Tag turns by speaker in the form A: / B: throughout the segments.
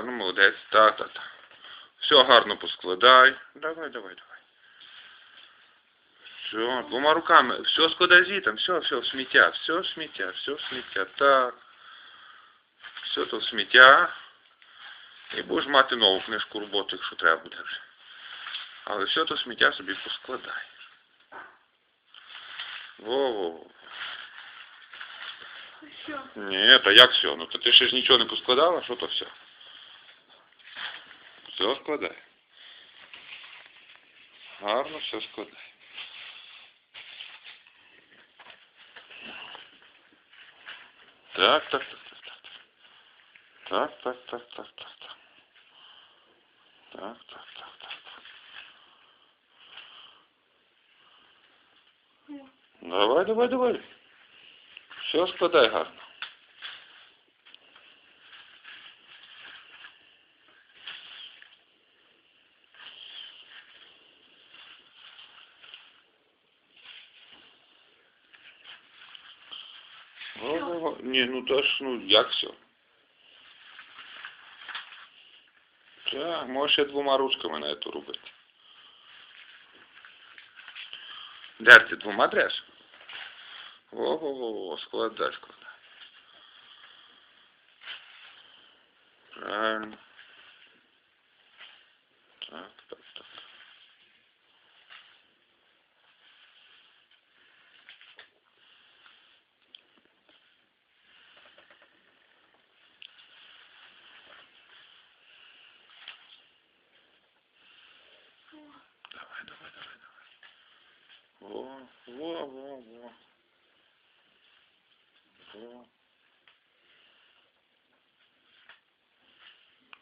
A: гарно, молодець. Так, так, так. Все гарно поскладай. Давай, давай, давай. Все, двома руками. Все складай звітом, все, все, в сміття, все в сміття, все в сміття. Так. Все то в сміття. І будеш мати нову книжку роботи, якщо треба буде вже. Але все то сміття собі поскладай. Во-во-во. Ні, та як все? Ну то ти ще ж нічого не поскладала, що то все? Все складай. Гарно все складай. Так, так, так, так, так. Так, так, так, так, так, так. Так, так, так, так, так. Давай, давай, давай. Все складай гарно. О, ні, ну то ж, ну як все? Так, можеш ще двома ручками на це робити. Де ти двома дреш? Во-во-во, складай, складай. Правильно. Так, так, так. Давай, давай, давай, давай. Во, во, во, во. Во.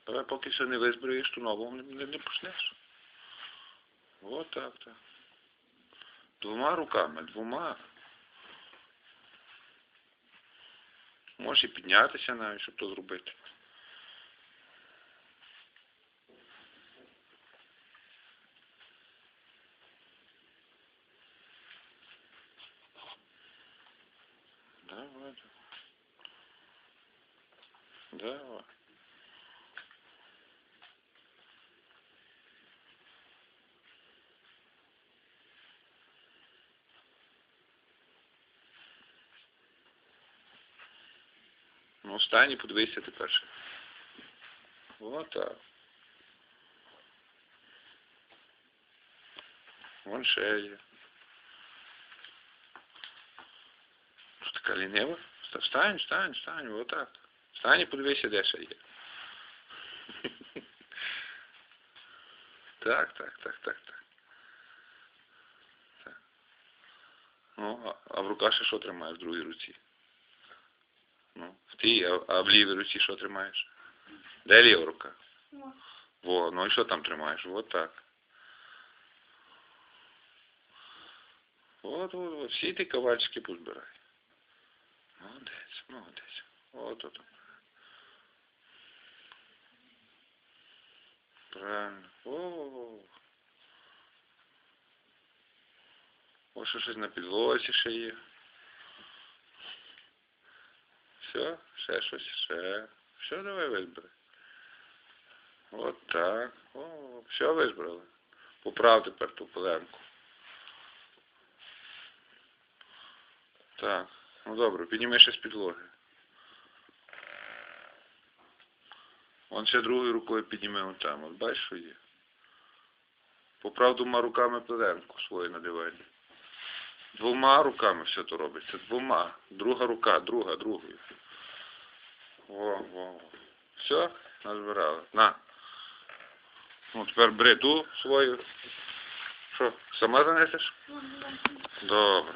A: Давай поки що не визброїш, то нового не, не, не почнеш. От так, так. Двома руками, двома. Можеш і піднятися навіть, щоб то зробити. Давай, давай. Давай. Ну, встань і подивися тепер. ще. Вот так. Вон ще Вста- Встань, встань, встань, вот так. Встань і подивися, де ще є. Так, так, так, так, так. Ну, а, в руках ще що тримаєш в другій руці? Ну, в тій, а в лівій руці що тримаєш? Де ліва рука? Во, ну і що там тримаєш? Вот так. От, от, от, всі ті ковальчики позбирай. Молодець, молодець. От, от. Правильно. О. Ось що щось на підлозі ще є. Все, ще щось, ще. Все, давай визбирай. От так. О, все визбрали. Поправ тепер ту пеленку. Так. Ну добре, підніми ще з підлоги. Вон ще другою рукою підніми он там. От бачиш, що є. Поправ двома руками пеленку свою на дивані. Двома руками все то робиться. Двома. Друга рука, друга, другою. Во, во, во. Все, назбирали. На. Ну, тепер бери ту свою. Що, сама занесеш? Добре.